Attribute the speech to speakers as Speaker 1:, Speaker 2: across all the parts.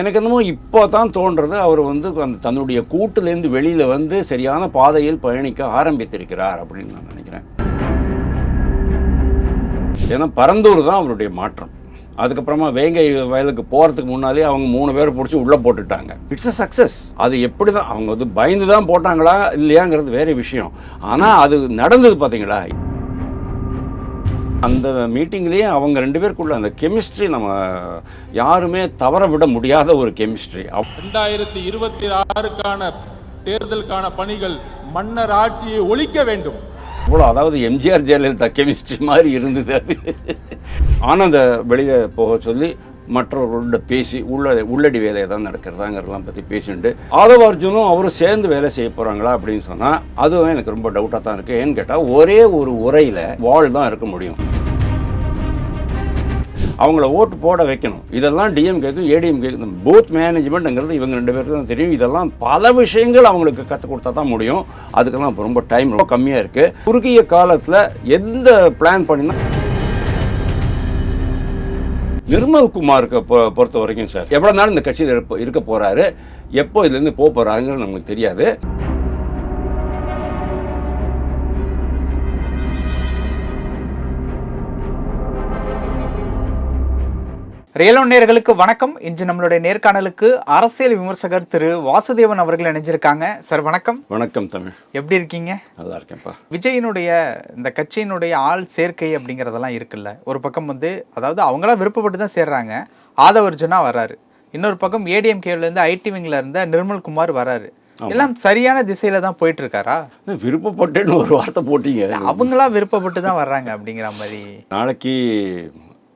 Speaker 1: எனக்கு என்னமோ இப்போ தான் தோன்றது. அவர் வந்து அந்த தன்னுடைய கூட்டிலேருந்து வெளியில் வந்து சரியான பாதையில் பயணிக்க ஆரம்பித்திருக்கிறார் அப்படின்னு நான் நினைக்கிறேன். ஏன்னா பரந்தூர் தான் அவருடைய மாற்றம். அதுக்கப்புறமா வேங்கை வயலுக்கு போகிறதுக்கு முன்னாலே அவங்க மூணு பேர் பிடிச்சி உள்ளே போட்டுட்டாங்க. இட்ஸ் அ சக்ஸஸ் அது எப்படி தான் அவங்க வந்து பயந்து தான் போட்டாங்களா இல்லையாங்கிறது வேறு விஷயம். ஆனால் அது நடந்தது பார்த்தீங்களா அந்த மீட்டிங்லேயே அவங்க ரெண்டு பேருக்குள்ள அந்த கெமிஸ்ட்ரி நம்ம யாருமே தவற விட முடியாத ஒரு கெமிஸ்ட்ரி
Speaker 2: ரெண்டாயிரத்தி இருபத்தி ஆறுக்கான தேர்தலுக்கான பணிகள் மன்னர் ஆட்சியை ஒழிக்க வேண்டும்.
Speaker 1: அவ்வளோ அதாவது எம்ஜிஆர் ஜெயலலிதா கெமிஸ்ட்ரி மாதிரி இருந்தது அது. ஆனந்த வெளியே போக சொல்லி மற்றவர்களோட பேசி உள்ள உள்ளடி வேலையை தான் நடக்கிறதாங்கிறதெல்லாம் பற்றி பேசிட்டு ஆதவ அர்ஜுனும் அவரும் சேர்ந்து வேலை செய்ய போகிறாங்களா அப்படின்னு சொன்னால் அதுவும் எனக்கு ரொம்ப டவுட்டாக தான் இருக்குது ஏன்னு கேட்டால் ஒரே ஒரு உரையில் வாழ் தான் இருக்க முடியும். அவங்கள ஓட்டு போட வைக்கணும். இதெல்லாம் டிஎம்கேக்கும் ஏடிஎம்கேக்கும் பூத் மேனேஜ்மெண்ட்ங்கிறது இவங்க ரெண்டு பேருக்கு தான் தெரியும். இதெல்லாம் பல விஷயங்கள் அவங்களுக்கு கற்றுக் கொடுத்தா தான் முடியும். அதுக்கெல்லாம் இப்போ ரொம்ப டைம் ரொம்ப கம்மியாக இருக்குது குறுகிய காலத்தில் எந்த பிளான் பண்ணினா நிர்மல் குமாருக்கு பொறுத்த வரைக்கும் சார் எவ்வளோ நாள் இந்த கட்சியில் இருக்க போகிறாரு எப்போ இதுலேருந்து போக போகிறாருங்கிறது நமக்கு தெரியாது.
Speaker 3: ரியலோ நேர்களுக்கு வணக்கம். இன்று நம்மளுடைய நேர்காணலுக்கு அரசியல் விமர்சகர் திரு வாசுதேவன் அவர்கள் இணைஞ்சிருக்காங்க. சார் வணக்கம்.
Speaker 1: வணக்கம் தமிழ்.
Speaker 3: எப்படி இருக்கீங்க?
Speaker 1: நல்லா இருக்கேன்ப்பா.
Speaker 3: விஜயினுடைய இந்த கட்சியினுடைய ஆள் சேர்க்கை அப்படிங்கிறதெல்லாம் இருக்குல்ல. ஒரு பக்கம் வந்து அதாவது அவங்களாம் விருப்பப்பட்டு தான் சேர்றாங்க. ஆதவர்ஜுனா வராரு. இன்னொரு பக்கம் ஏடிஎம்கேல இருந்து ஐடி விங்ல இருந்த நிர்மல் குமார் வராரு. எல்லாம் சரியான திசையில தான் போயிட்டு இருக்காரா
Speaker 1: விருப்பப்பட்டேன்னு ஒரு வார்த்தை போட்டீங்க.
Speaker 3: அவங்களா விருப்பப்பட்டு தான் வர்றாங்க அப்படிங்கிற மாதிரி.
Speaker 1: நாளைக்கு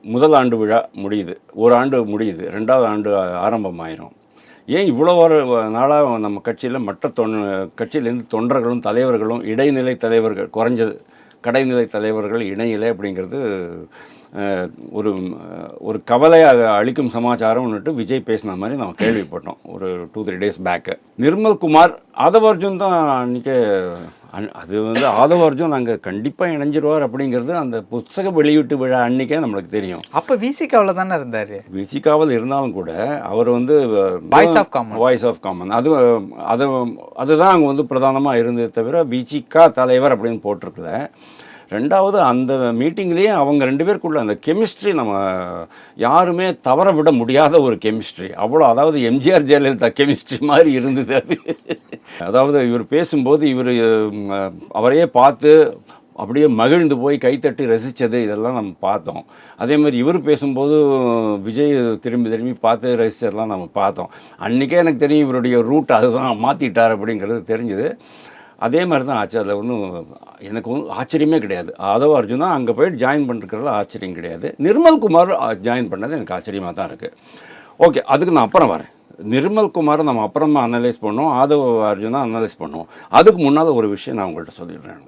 Speaker 1: முதல் ஆண்டு விழா முடியுது. ஒரு ஆண்டு முடியுது. ரெண்டாவது ஆண்டு ஆரம்பமாயிரும். ஏன் இவ்வளோ ஒரு நாளாக நம்ம கட்சியில் மற்ற தொன் கட்சியிலேருந்து தொண்டர்களும் தலைவர்களும் இடைநிலை தலைவர்கள் குறைஞ்சது கடைநிலை தலைவர்கள் இணையிலை அப்படிங்கிறது ஒரு ஒரு கவலையாக அளிக்கும் சமாச்சாரம்னுட்டு விஜய் பேசின மாதிரி நம்ம கேள்விப்பட்டோம். ஒரு two three days back Nirmal Kumar அதவர்ஜுன் தான் அன்றைக்கி அது வந்து ஆதவ அர்ஜுன் அங்கே கண்டிப்பாக இணைஞ்சிருவார் அப்படிங்கிறது அந்த புத்தக வெளியீட்டு விழா அன்னைக்கே நம்மளுக்கு தெரியும்.
Speaker 3: அப்ப விசிகாவில் தானே இருந்தாரு?
Speaker 1: விசிகாவில் இருந்தாலும் கூட அவர் வந்து
Speaker 3: Voice of common.
Speaker 1: Voice of common அது அது அதுதான் அங்கே வந்து பிரதானமாக இருந்தது தவிர விசிகா தலைவர் அப்படின்னு போட்டிருக்கல. ரெண்டாவது அந்த மீட்டிங்லேயே அவங்க ரெண்டு பேருக்குள்ள அந்த கெமிஸ்ட்ரி நம்ம யாருமே தவற விட முடியாத ஒரு கெமிஸ்ட்ரி அவ்வளோ அதாவது எம்ஜிஆர் ஜெயலலிதா கெமிஸ்ட்ரி மாதிரி இருந்தது அது. அதாவது இவர் பேசும்போது இவர் அவரையே பார்த்து அப்படியே மகிழ்ந்து போய் கைத்தட்டி ரசித்தது இதெல்லாம் நம்ம பார்த்தோம். அதே மாதிரி இவர் பேசும்போது விஜய் திரும்பி திரும்பி பார்த்து ரசித்ததெல்லாம் நம்ம பார்த்தோம். அன்றைக்கே எனக்கு தெரியும் இவருடைய ரூட் அதுதான் மாற்றிட்டார் அப்படிங்கிறது தெரிஞ்சுது. அதே மாதிரி தான் ஆச்சு அதில் ஒன்றும் எனக்கு ஒன்றும் ஆச்சரியமே கிடையாது. ஆதவ அர்ஜுனா அங்கே போயிட்டு ஜாயின் பண்ணிருக்கிறதுல ஆச்சரியம் கிடையாது. நிர்மல் குமார் ஜாயின் பண்ணது எனக்கு ஆச்சரியமாக தான் இருக்குது ஓகே அதுக்கு நான் அப்புறம் வரேன். நிர்மல் குமாரை நம்ம அப்புறமா அனலைஸ் பண்ணுவோம் ஆதவ அர்ஜுனா அனலைஸ் பண்ணுவோம். அதுக்கு முன்னால் ஒரு விஷயம் நான் உங்கள்கிட்ட சொல்லிடுறேன்.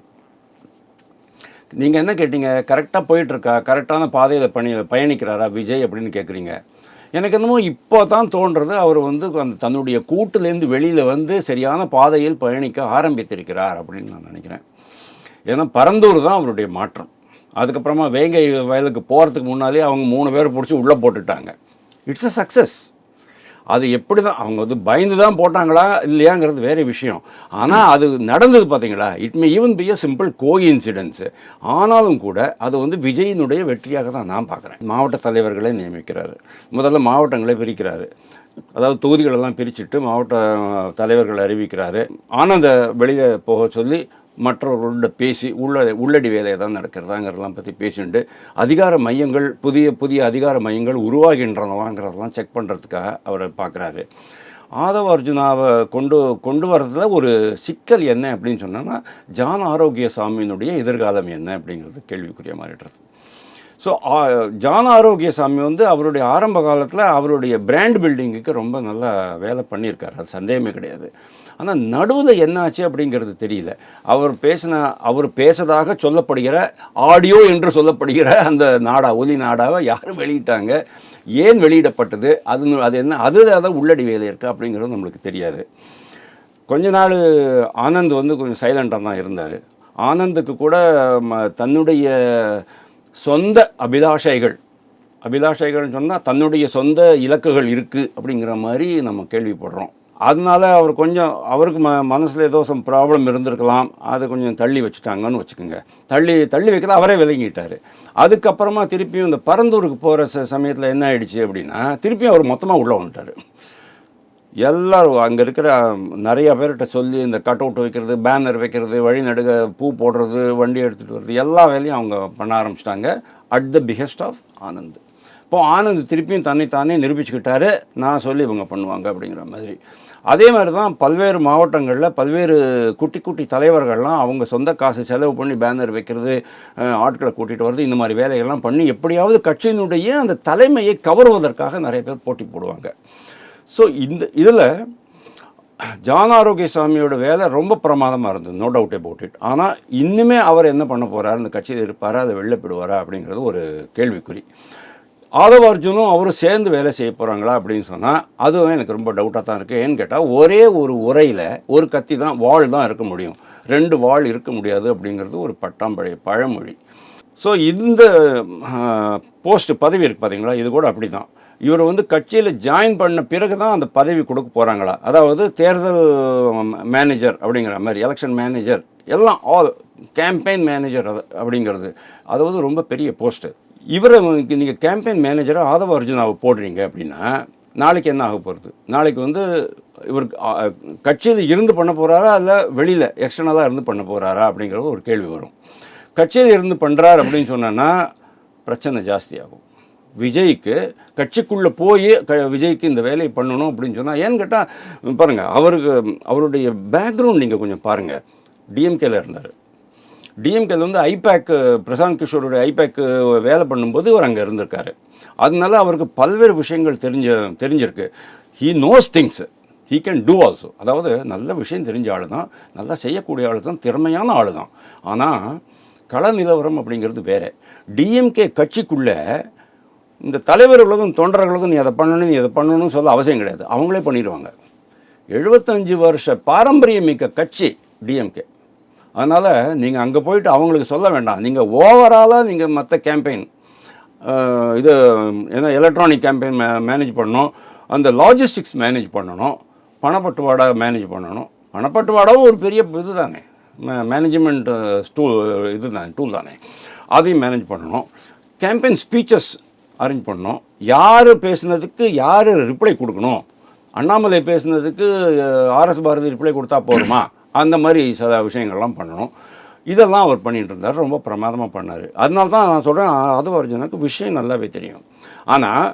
Speaker 1: நீங்கள் என்ன கேட்டீங்க? கரெக்டாக போயிட்டுருக்கா கரெக்டான பாதையில் பணி பயணிக்கிறாரா? விஜய் அப்படின்னு கேட்குறீங்க எனக்கு என்னமோ இப்போ தான் தோன்றது. அவர் வந்து அந்த தன்னுடைய கூட்டிலேருந்து வெளியில் வந்து சரியான பாதையில் பயணிக்க ஆரம்பித்திருக்கிறார் அப்படின்னு நான் நினைக்கிறேன். ஏன்னா பரந்தூர் தான் அவருடைய மாற்றம். அதுக்கப்புறமா வேங்கை வயலுக்கு போகிறதுக்கு முன்னாலே அவங்க மூணு பேர் பிடிச்சி உள்ளே போட்டுட்டாங்க. இட்ஸ் அ சக்ஸஸ் அது எப்படி தான் அவங்க வந்து பயந்து தான் போட்டாங்களா இல்லையாங்கிறது வேற விஷயம். ஆனால் அது நடந்தது பார்த்தீங்களா it may even be a simple coincidence ஆனாலும் கூட அது வந்து விஜயினுடைய வெற்றியாக தான் நான் பார்க்குறேன் மாவட்ட தலைவர்களை நியமிக்கிறாரு. முதல்ல மாவட்டங்களை பிரிக்கிறாரு. அதாவது தொகுதிகளெல்லாம் பிரிச்சுட்டு மாவட்ட தலைவர்கள் அறிவிக்கிறாரு. ஆனந்த வெளியே போக சொல்லி மற்றவர்களோட பேசி உள்ள உள்ளடி வேலையை தான் நடக்கிறதாங்கிறதெல்லாம் பற்றி பேசிட்டு அதிகார மையங்கள் புதிய புதிய அதிகார மையங்கள் உருவாகின்றனவாங்கிறதெல்லாம் செக் பண்ணுறதுக்காக அவரை பார்க்குறாரு ஆதவ அர்ஜுனாவை கொண்டு கொண்டு வரதுல ஒரு சிக்கல் என்ன அப்படின்னு சொன்னோன்னா ஜான் ஆரோக்கிய சாமியினுடைய எதிர்காலம் என்ன அப்படிங்கிறது கேள்விக்குரிய மாறிடுறது ஸோ ஜான் ஆரோக்கியசாமி வந்து அவருடைய ஆரம்ப காலத்தில் அவருடைய பிராண்ட் பில்டிங்குக்கு ரொம்ப நல்லா வேலை பண்ணியிருக்காரு. அது சந்தேகமே கிடையாது. ஆனால் நடுவில் என்னாச்சு அப்படிங்கிறது தெரியல. அவர் பேசின அவர் பேசதாக சொல்லப்படுகிற ஆடியோ என்று சொல்லப்படுகிற அந்த நாடா ஒலி நாடாவை யாரும் வெளியிட்டாங்க. ஏன் வெளியிடப்பட்டது? அது அது என்ன அதில் அதை உள்ளடி வேலை இருக்குது அப்படிங்கிறது நம்மளுக்கு தெரியாது. கொஞ்ச நாள் ஆனந்த் வந்து கொஞ்சம் சைலண்டாக தான் இருந்தார். ஆனந்துக்கு கூட ம, தன்னுடைய சொந்த அபிலாஷைகள் அபிலாஷைகள்னு சொன்னால் தன்னுடைய சொந்த இலக்குகள் இருக்குது அப்படிங்கிற மாதிரி நம்ம கேள்விப்படுறோம். அதனால அவர் கொஞ்சம் அவருக்கு ம மனசில் ஏதோ சம் ப்ராப்ளம் இருந்திருக்கலாம். அதை கொஞ்சம் தள்ளி வச்சுட்டாங்கன்னு வச்சுக்கோங்க. தள்ளி தள்ளி வைக்கல அவரே விளங்கிட்டார் அதுக்கப்புறமா திருப்பியும் இந்த பரந்தூருக்கு போகிற ச சமயத்தில் என்ன ஆயிடுச்சு அப்படின்னா திருப்பியும் அவர் மொத்தமாக உள்ளே வந்துட்டார். எல்லோரும் அங்கே இருக்கிற நிறைய பேர்கிட்ட சொல்லி இந்த கட் அவுட் வைக்கிறது பேனர் வைக்கிறது வழிநடுக பூ போடுறது வண்டி எடுத்துகிட்டு வர்றது எல்லா வேலையும் அவங்க பண்ண ஆரம்பிச்சிட்டாங்க. At the behest of Anand. இப்போ ஆனந்த் திருப்பியும் தன்னை தானே நிரூபிச்சுக்கிட்டாரு. நான் சொல்லி இவங்க பண்ணுவாங்க அப்படிங்கிற மாதிரி. அதே மாதிரி தான் பல்வேறு மாவட்டங்களில் பல்வேறு குட்டி குட்டி தலைவர்கள்லாம் அவங்க சொந்த காசு செலவு பண்ணி பேனர் வைக்கிறது ஆட்களை கூட்டிகிட்டு வர்றது இந்த மாதிரி வேலைகள்லாம் பண்ணி எப்படியாவது கட்சியினுடைய அந்த தலைமையை கவருவதற்காக நிறைய பேர் போட்டி போடுவாங்க. ஸோ இந்த இதில் ஜான் ஆரோக்கியசாமியோட வேலை ரொம்ப பிரமாதமாக இருந்தது. நோ டவுட் அபவுட் இட் ஆனால் இன்னுமே அவர் என்ன பண்ண போகிறார் இந்த கட்சியில் இருப்பாரா? அதை வெளிலப்படுவாரா அப்படிங்கிறது ஒரு கேள்விக்குறி. ஆதவ அர்ஜுனும் அவரும் சேர்ந்து வேலை செய்ய போகிறாங்களா அப்படின்னு சொன்னால் அதுவும் எனக்கு ரொம்ப டவுட்டாக தான் இருக்குது ஏன்னு கேட்டால் ஒரே ஒரு உரையில் ஒரு கத்தி தான் வாள் தான் இருக்க முடியும். ரெண்டு வாள் இருக்க முடியாது அப்படிங்கிறது ஒரு பட்டாம்பழைய பழமொழி. ஸோ இந்த போஸ்ட் பதவி இருக்குது பார்த்தீங்களா இது கூட அப்படி தான் இவர் வந்து கட்சியில் ஜாயின் பண்ண பிறகு தான் அந்த பதவி கொடுக்க போகிறாங்களா அதாவது தேர்தல் மேனேஜர் அப்படிங்கிற மாதிரி எலெக்ஷன் மேனேஜர் எல்லாம் ஆல் கேம்பெயின் மேனேஜர் அது அப்படிங்கிறது. அது வந்து ரொம்ப பெரிய போஸ்ட்டு இவரை நீங்கள் கேம்பெயின் மேனேஜராக ஆதவ அர்ஜுனாவை போடுறீங்க அப்படின்னா நாளைக்கு என்ன ஆக போகிறது நாளைக்கு வந்து இவர் கட்சியில் இருந்து பண்ண போகிறாரா இல்லை வெளியில் எக்ஸ்டர்னலாக இருந்து பண்ண போகிறாரா அப்படிங்கிறது ஒரு கேள்வி வரும். கட்சியில் இருந்து பண்ணுறார் அப்படின்னு சொன்னோன்னா பிரச்சனை ஜாஸ்தியாகும். விஜய்க்கு கட்சிக்குள்ளே போய் க விஜய்க்கு இந்த வேலையை பண்ணணும் அப்படின்னு சொன்னால் ஏன்னு கேட்டால் பாருங்கள் அவருக்கு அவருடைய பேக்ரவுண்ட் நீங்கள் கொஞ்சம் பாருங்கள் டிஎம்கேல இருந்தார். டிஎம்கேல வந்து ஐபேக் பிரசாந்த் கிஷோருடைய ஐபேக் வேலை பண்ணும்போது அவர் அங்கே இருந்திருக்காரு. அதனால அவருக்கு பல்வேறு விஷயங்கள் தெரிஞ்ச தெரிஞ்சிருக்கு. He knows things he can do also அதாவது நல்ல விஷயம் தெரிஞ்ச ஆள் தான் நல்லா செய்யக்கூடிய ஆள் தான் திறமையான ஆள் தான் ஆனால் கள நிலவரம் அப்படிங்கிறது வேறு. டிஎம்கே கட்சிக்குள்ளே இந்த தலைவர்களுக்கும் தொண்டர்களுக்கும் நீ அதை பண்ணணும் நீ அதை பண்ணணும்னு சொல்ல அவசியம் கிடையாது. அவங்களே பண்ணிடுவாங்க. எழுபத்தஞ்சு வருஷ பாரம்பரியமிக்க கட்சி டிஎம்கே அதனால் நீங்கள் அங்கே போயிட்டு அவங்களுக்கு சொல்ல வேண்டாம். நீங்கள் ஓவராலாக நீங்கள் மற்ற கேம்பெயின் இது ஏன்னா எலக்ட்ரானிக் கேம்பெயின் மே மேனேஜ் பண்ணணும். அந்த லாஜிஸ்டிக்ஸ் மேனேஜ் பண்ணணும். பணப்பட்டுவாடா மேனேஜ் பண்ணணும். பணப்பட்டுவாடாவும் ஒரு பெரிய இது தானே மேனேஜ்மெண்ட் ஸ்டூல் இது தானே டூல் தானே. அதையும் மேனேஜ் பண்ணணும். கேம்பெயின் ஸ்பீச்சஸ் அரேஞ்ச் பண்ணணும். யார் பேசுனதுக்கு யார் ரிப்ளை கொடுக்கணும்? அண்ணாமலை பேசுனதுக்கு ஆர்எஸ் பாரதி ரிப்ளை கொடுத்தா போதுமா? அந்த மாதிரி சில விஷயங்கள்லாம் பண்ணணும். இதெல்லாம் அவர் பண்ணிட்டு இருந்தார் ரொம்ப பிரமாதமாக பண்ணார். அதனால தான் நான் சொல்கிறேன் அது அர்ஜுனுக்கு விஷயம் நல்லாவே தெரியும். ஆனால்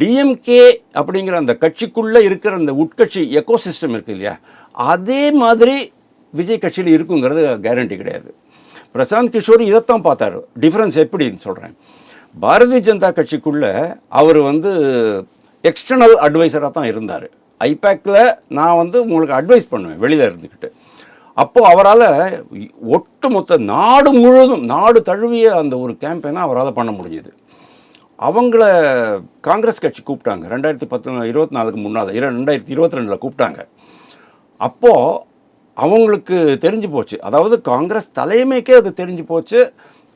Speaker 1: டிஎம்கே அப்படிங்கிற அந்த கட்சிக்குள்ளே இருக்கிற அந்த உட்கட்சி எக்கோசிஸ்டம் இருக்குது இல்லையா? அதே மாதிரி விஜய் கட்சியில் இருக்குங்கிறது கேரண்டி கிடையாது. பிரசாந்த் கிஷோர் இதைத்தான் பார்த்தாரு. டிஃப்ரென்ஸ் எப்படின்னு சொல்கிறேன் பாரதிய ஜனதா கட்சிக்குள்ளே அவர் வந்து எக்ஸ்டர்னல் அட்வைசராக தான் இருந்தார். ஐபேக்கில் நான் வந்து உங்களுக்கு அட்வைஸ் பண்ணுவேன் வெளியில் இருந்துக்கிட்டு அப்போது அவரால் ஒட்டுமொத்த நாடு முழுவதும் நாடு தழுவிய அந்த ஒரு கேம்பெயினை அவரால் பண்ண முடிஞ்சுது. அவங்கள காங்கிரஸ் கட்சி கூப்பிட்டாங்க. ரெண்டாயிரத்தி பத்து இருபத்தி நாலுக்கு முன்னால் இர ரெண்டாயிரத்தி இருபத்தி ரெண்டில் கூப்பிட்டாங்க. அப்போது அவங்களுக்கு தெரிஞ்சு போச்சு. அதாவது காங்கிரஸ் தலைமைக்கே அது தெரிஞ்சு போச்சு.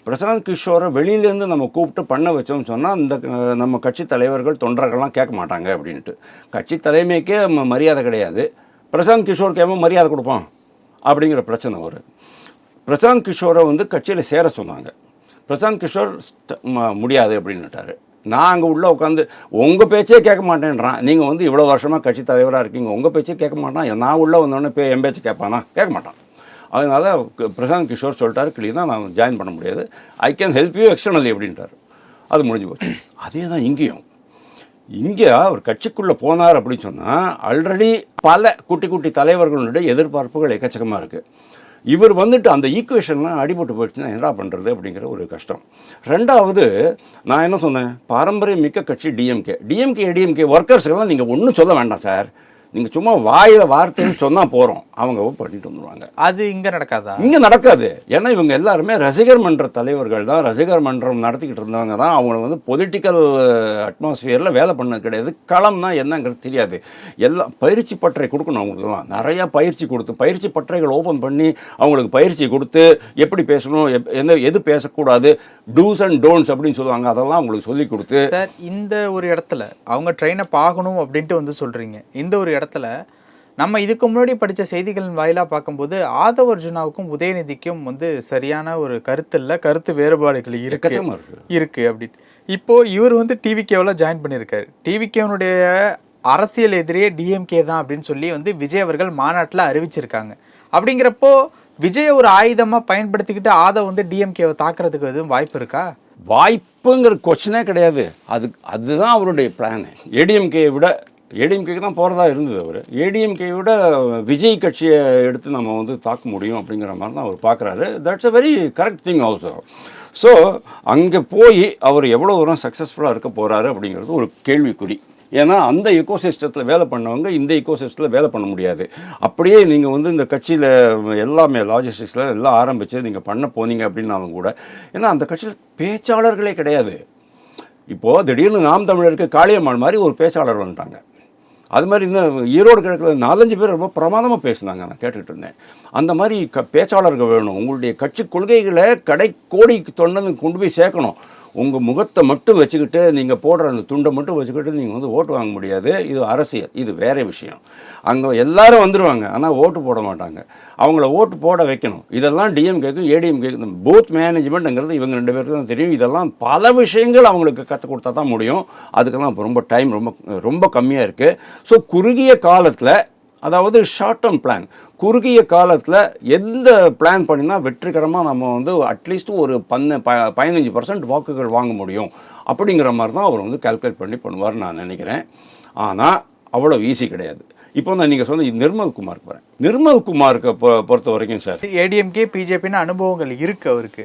Speaker 1: பிரசாந்த் கிஷோரை வெளியிலேருந்து நம்ம கூப்பிட்டு பண்ண வச்சோம்னு சொன்னால் இந்த நம்ம கட்சி தலைவர்கள் தொண்டர்கள்லாம் கேட்க மாட்டாங்க அப்படின்ட்டு. கட்சி தலைமைக்கே மரியாதை கிடையாது. பிரசாந்த் கிஷோருக்கு ஏமா மரியாதை கொடுப்போம்? அப்படிங்கிற பிரச்சனை வருது பிரசாந்த் கிஷோரை வந்து கட்சியில் சேர சொன்னாங்க. பிரசாந்த் கிஷோர் ஸ்ட- முடியாது அப்படின்னுட்டாரு. நான் அங்கே உள்ளே உட்காந்து உங்கள் பேச்சே கேட்க மாட்டேன்றான். நீங்கள் வந்து இவ்வளோ வருஷமாக கட்சி தலைவராக இருக்கீங்க. உங்கள் பேச்சே கேட்க மாட்டான். நான் உள்ளே வந்தோடனே பே என் பேச்சு கேட்பானா? கேட்க மாட்டான். அதனால் பிரசாந்த் கிஷோர் சொல்லிட்டாரு கிளீனாக நான் ஜாயின் பண்ண முடியாது. I can help you externally அப்படின்ட்டார். அது முடிஞ்சு போச்சு. அதே தான் இங்கேயும். இங்கே அவர் கட்சிக்குள்ளே போனார் அப்படின்னு சொன்னால் ஆல்ரெடி பல குட்டி குட்டி தலைவர்களுடைய எதிர்பார்ப்புகள் எக்கச்சக்கமாக இருக்குது இவர் வந்துட்டு அந்த ஈக்குவேஷன்லாம் அடிபட்டு போயிடுச்சுன்னா என்ன பண்ணுறது அப்படிங்கிற ஒரு கஷ்டம். ரெண்டாவது நான் என்ன சொன்னேன்? பாரம்பரிய மிக்க கட்சி டிஎம்கே டிஎம்கே ஏடிஎம்கே ஒர்க்கர்ஸுக்கெல்லாம் நீங்கள் ஒன்றும் சொல்ல வேண்டாம் சார் நீங்கள் சும்மா வாயில் வார்த்தைன்னு சொன்னால் போகிறோம் அவங்க பண்ணிட்டு வந்துடுவாங்க
Speaker 3: அது இங்க நடக்காதா?
Speaker 1: இங்கே நடக்காது. ஏன்னா இவங்க எல்லாருமே ரசிகர் மன்ற தலைவர்கள் தான். ரசிகர் மன்றம் நடத்திக்கிட்டு இருந்தவங்க தான். அவங்க வந்து பொலிட்டிக்கல் அட்மாஸ்பியரில் வேலை பண்ணது கிடையாது. களம்னா என்னங்கிறது தெரியாது. எல்லாம் பயிற்சி பட்டறை கொடுக்கணும் அவங்களுக்குலாம் நிறையா பயிற்சி கொடுத்து பயிற்சி பட்டறைகள் ஓப்பன் பண்ணி அவங்களுக்கு பயிற்சி கொடுத்து எப்படி பேசணும் என்ன எது பேசக்கூடாது டூஸ் அண்ட் டோன்ட்ஸ் அப்படின்னு சொல்லுவாங்க. அதெல்லாம் அவங்களுக்கு சொல்லி கொடுத்து
Speaker 3: சார் இந்த ஒரு இடத்துல அவங்க ட்ரெயினை பார்க்கணும் அப்படின்ட்டு வந்து சொல்றீங்க. இந்த ஒரு இடத்துல நம்ம இதுக்கு முன்னாடி படித்த செய்திகளின் வாயிலாக பார்க்கும்போது ஆதவ அர்ஜுனாவுக்கும் உதயநிதிக்கும் வந்து சரியான ஒரு கருத்து இல்லை கருத்து வேறுபாடுகள் இருக்கு.
Speaker 1: இருக்கு.
Speaker 3: அப்படின்னு. இப்போ இவர் வந்து டிவிகேவில் ஜாயின் பண்ணியிருக்காரு டிவிகேவனுடைய அரசியல் எதிரியே டிஎம்கே தான் அப்படின்னு சொல்லி வந்து விஜய் அவர்கள் மாநாட்டில் அறிவிச்சிருக்காங்க. அப்படிங்கிறப்போ விஜய் ஒரு ஆயுதமா பயன்படுத்திக்கிட்டு ஆதவ் வந்து டிஎம்கேவை தாக்குறதுக்கு எதுவும் வாய்ப்பு இருக்கா?
Speaker 1: வாய்ப்புங்கிற கொஸ்டினே கிடையாது. அது அதுதான் அவருடைய பிளான் ஏடிஎம்கே விட ஏடிஎம்கேக்கு தான் போகிறதா இருந்தது அவர். ஏடிஎம்கே விட விஜய் கட்சியை எடுத்து நம்ம வந்து தாக்க முடியும் அப்படிங்கிற மாதிரி தான் அவர் பார்க்குறாரு that's a very correct thing also so அங்கே போய் அவர் எவ்வளோ தூரம் சக்ஸஸ்ஃபுல்லாக இருக்க போகிறாரு அப்படிங்கிறது ஒரு கேள்விக்குறி. ஏன்னா அந்த எக்கோசிஸ்டத்தில் வேலை பண்ணவங்க இந்த எக்கோசிஸ்டத்தில் வேலை பண்ண முடியாது. அப்படியே நீங்கள் வந்து இந்த கட்சியில் எல்லாமே லாஜிஸ்டிக்ஸில் எல்லாம் ஆரம்பித்து நீங்கள் பண்ண போனீங்க அப்படின்னாலும் கூட ஏன்னா அந்த கட்சியில் பேச்சாளர்களே கிடையாது. இப்போது திடீர்னு நாம் தமிழருக்கு காளியம்மாள் மாதிரி ஒரு பேச்சாளர் வந்துட்டாங்க. அது மாதிரி இந்த ஈரோடு கிழக்கில் நாலஞ்சு பேர் ரொம்ப பிரமாதமாக பேசுனாங்க நான் கேட்டுக்கிட்டு இருந்தேன். அந்த மாதிரி க பேச்சாளர்கள் வேணும். உங்களுடைய கட்சி கொள்கைகளை கடை கோடி தொண்டனு கொண்டு போய் சேர்க்கணும். உங்கள் முகத்தை மட்டும் வச்சுக்கிட்டு நீங்கள் போடுற அந்த துண்டை மட்டும் வச்சுக்கிட்டு நீங்கள் வந்து ஓட்டு வாங்க முடியாது. இது அரசியல். இது வேறு விஷயம். அங்கே எல்லாரும் வந்துடுவாங்க ஆனால் ஓட்டு போட மாட்டாங்க. அவங்கள ஓட்டு போட வைக்கணும். இதெல்லாம் டிஎம்கேக்கும் ஏடிஎம்கேக்கும் பூத் மேனேஜ்மெண்ட்டுங்கிறது இவங்க ரெண்டு பேருக்கு தான் தெரியும். இதெல்லாம் பல விஷயங்கள் அவங்களுக்கு கற்றுக் கொடுத்தா தான் முடியும். அதுக்கெல்லாம் இப்போ ரொம்ப டைம் ரொம்ப ரொம்ப கம்மியாக இருக்குது ஸோ குறுகிய காலத்தில் அதாவது ஷார்ட் டேர்ம் பிளான் குறுகிய காலத்தில் எந்த பிளான் பண்ணினா வெற்றிகரமாக நம்ம வந்து அட்லீஸ்ட் ஒரு பன்ன ப பதினஞ்சு பர்சன்ட் வாக்குகள் வாங்க முடியும். அப்படிங்கிற மாதிரி தான் அவர் வந்து கால்குலேட் பண்ணி பண்ணுவார் நான் நினைக்கிறேன். ஆனால் அவ்வளோ ஈஸி கிடையாது. இப்போ நான் நீங்கள் சொன்ன நிர்மல் குமாருக்கு வரேன் நிர்மல் குமாருக்கு பொறுத்த வரைக்கும் சார்.
Speaker 3: ஏடிஎம்கே பிஜேபின்னு அனுபவங்கள் இருக்கு அவருக்கு.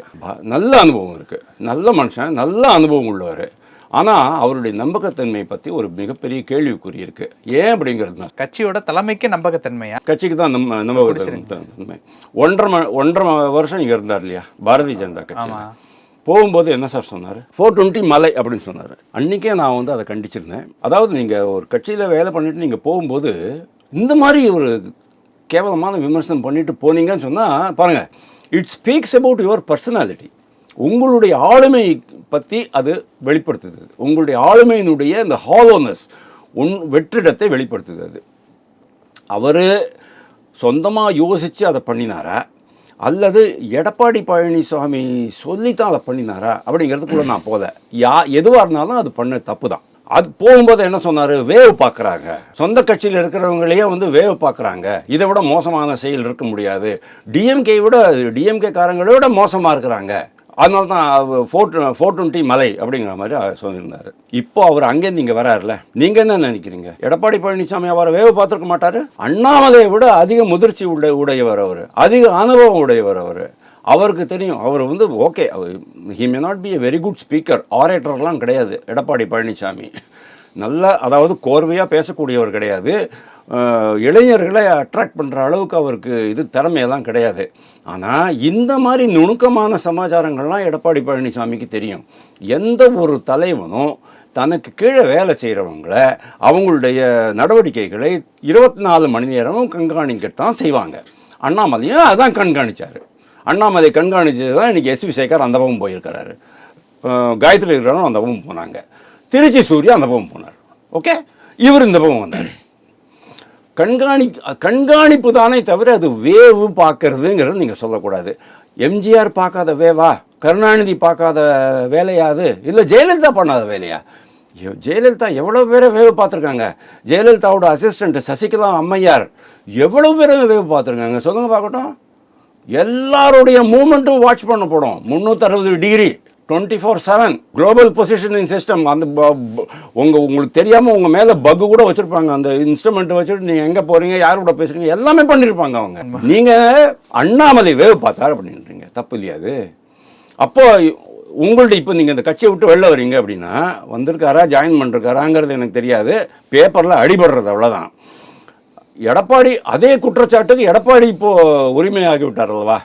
Speaker 1: நல்ல அனுபவம் இருக்குது நல்ல மனுஷன் நல்ல அனுபவம் உள்ளவர். ஆனால் அவருடைய நம்பகத்தன்மை பற்றி ஒரு மிகப்பெரிய கேள்விக்குறி இருக்குது ஏன் அப்படிங்கிறது தான்
Speaker 3: கட்சியோட தலைமைக்கு நம்பகத்தன்மையா?
Speaker 1: கட்சிக்கு தான் நம்ம நம்பகத்தன்மை. ஒன்றரை ஒன்றரை வருஷம் இங்கே இருந்தார் இல்லையா? பாரதிய ஜனதா கட்சி. போகும்போது என்ன சார் சொன்னார்? ஃபோர் டுவெண்ட்டி மலை அப்படின்னு சொன்னார். அன்றைக்கே நான் வந்து அதை கண்டிச்சிருந்தேன். அதாவது நீங்கள் ஒரு கட்சியில் வேலை பண்ணிட்டு நீங்கள் போகும்போது இந்த மாதிரி ஒரு கேவலமான விமர்சனம் பண்ணிட்டு போனீங்கன்னு சொன்னால் பாருங்கள் it speaks about your personality உங்களுடைய ஆளுமை பற்றி அது வெளிப்படுத்துது. உங்களுடைய ஆளுமையினுடைய இந்த ஹாலோனஸ் உன் வெற்றிடத்தை வெளிப்படுத்துது அது. அவர் சொந்தமாக யோசித்து அதை பண்ணினாரா? அல்லது எடப்பாடி பழனிசாமி சொல்லி தான் அதை பண்ணினாரா? அப்படிங்கிறதுக்குள்ளே நான் போல யா எதுவாக இருந்தாலும் அது பண்ண தப்பு தான் அது போகும்போது என்ன சொன்னார்? வேவ் பார்க்குறாங்க. சொந்த கட்சியில் இருக்கிறவங்களையே வந்து வேவ் பார்க்குறாங்க. இதை விட மோசமான செயல் இருக்க முடியாது. டிஎம்கே விட டிஎம்கே காரங்களை விட மோசமாக இருக்கிறாங்க. அதனால தான் ஃபோர் ஃபோர் டுவெண்ட்டி மலை அப்படிங்கிற மாதிரி சொல்லியிருந்தார். இப்போ அவர் அங்கேருந்து இங்கே வராருல நீங்கள் என்ன நினைக்கிறீங்க? எடப்பாடி பழனிசாமி அவரை வேவு பார்த்துருக்க மாட்டார்? அண்ணாமலையை விட அதிக முதிர்ச்சி உள்ள உடையவர் அவர். அதிக அனுபவம் உடையவர் அவர். அவருக்கு தெரியும். அவர் வந்து okay he may not be a very good speaker ஆரேட்டர்லாம் கிடையாது எடப்பாடி பழனிசாமி. நல்ல அதாவது கோர்வையாக பேசக்கூடியவர் கிடையாது. இளைஞர்களை அட்ராக்ட் பண்ணுற அளவுக்கு அவருக்கு இது திறமையெல்லாம் கிடையாது. ஆனால் இந்த மாதிரி நுணுக்கமான சமாச்சாரங்கள்லாம் எடப்பாடி பழனிசாமிக்கு தெரியும். எந்த ஒரு தலைவனும் தனக்கு கீழே வேலை செய்கிறவங்கள அவங்களுடைய நடவடிக்கைகளை இருபத்தி நாலு மணி நேரமும் கண்காணிக்கத்தான் செய்வாங்க. அண்ணாமலையும் அதான் கண்காணிச்சார். அண்ணாமலை கண்காணித்தது தான் இன்றைக்கி எஸ்வி சேகர் அந்த பக்கம் போயிருக்கிறாரு. காயத்ரி இருக்கிறவங்க அந்த பக்கம் போனாங்க. திருச்சி சூர்யா அந்த பக்கம் போனார். ஓகே? இவர் இந்த பக்கம் வந்தார். கண்காணி கண்காணிப்பு தானே தவிர அது வேவு பார்க்கறதுங்கிறது நீங்கள் சொல்லக்கூடாது. எம்ஜிஆர் பார்க்காத வேவா? கருணாநிதி பார்க்காத வேலையா அது? இல்லை ஜெயலலிதா பண்ணாத வேலையா? ஜெயலலிதா எவ்வளோ பேரை வேவு பார்த்துருக்காங்க? ஜெயலலிதாவோட அசிஸ்டண்ட் சசிகலா அம்மையார் எவ்வளோ பேரை வேவு பார்த்துருக்காங்க? சொல்லுங்கள் பார்க்கட்டும். எல்லாருடைய மூமெண்ட்டும் வாட்ச் பண்ணப்படும் முந்நூற்றறுபது degree twenty four seven global positioning system அந்த ப- ப- உங்க உங்களுக்கு தெரியாமல் உங்கள் மேலே பக்கு கூட வச்சுருப்பாங்க. அந்த இன்ஸ்ட்ருமெண்ட் வச்சுட்டு நீங்கள் எங்கே போகிறீங்க யார் கூட பேசுகிறீங்க எல்லாமே பண்ணியிருப்பாங்க அவங்க. நீங்கள் அண்ணாமலை வேவு பார்த்தாரு அப்படின்றீங்க. தப்பு இல்லையா அது? அப்போ உங்கள்ட்ட இப்போ நீங்கள் இந்த கட்சியை விட்டு வெளில வரீங்க அப்படின்னா வந்திருக்காரா ஜாயின் பண்ணிருக்காராங்கிறது எனக்கு தெரியாது. பேப்பரில் அடிபடுறது அவ்வளோதான் எடப்பாடி அதே குற்றச்சாட்டுக்கு எடப்பாடி இப்போ உரிமையாகி விட்டார் அல்லவா?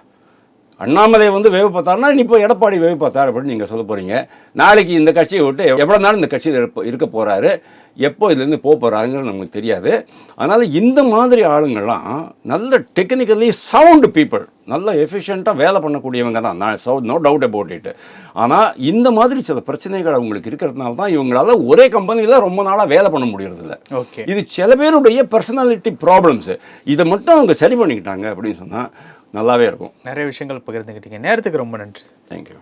Speaker 1: அண்ணாமலை வந்து வேவு பார்த்தாருன்னா நீ இப்போ எடப்பாடி வேவு பார்த்தார் அப்படின்னு நீங்கள் சொல்ல போகிறீங்க நாளைக்கு இந்த கட்சியை விட்டு எவ்வளோ நாள் இந்த கட்சியில் இருக்க போகிறாரு எப்போ இதுலேருந்து போக போகிறாங்கிறது நமக்கு தெரியாது. அதனால் இந்த மாதிரி ஆளுங்கள்லாம் நல்ல டெக்னிக்கலி சவுண்டு பீப்புள் நல்ல எஃபிஷியண்ட்டாக வேலை பண்ணக்கூடியவங்க தான். நான் சவு நோ டவுட் அபவுட் இட் ஆனால் இந்த மாதிரி சில பிரச்சனைகள் அவங்களுக்கு இருக்கிறதுனால தான் இவங்களால ஒரே கம்பெனியில் ரொம்ப நாளாக வேலை பண்ண முடியறதில்ல.
Speaker 3: ஓகே
Speaker 1: இது சில பேருடைய பர்சனாலிட்டி ப்ராப்ளம்ஸு இதை மட்டும் அவங்க சரி பண்ணிக்கிட்டாங்க அப்படின்னு சொன்னால் நல்லாவே இருக்கும்.
Speaker 3: நிறைய விஷயங்கள் பகிர்ந்துக்கிட்டீங்க நேரத்துக்கு ரொம்ப நன்றி சார்.
Speaker 1: தேங்க்யூ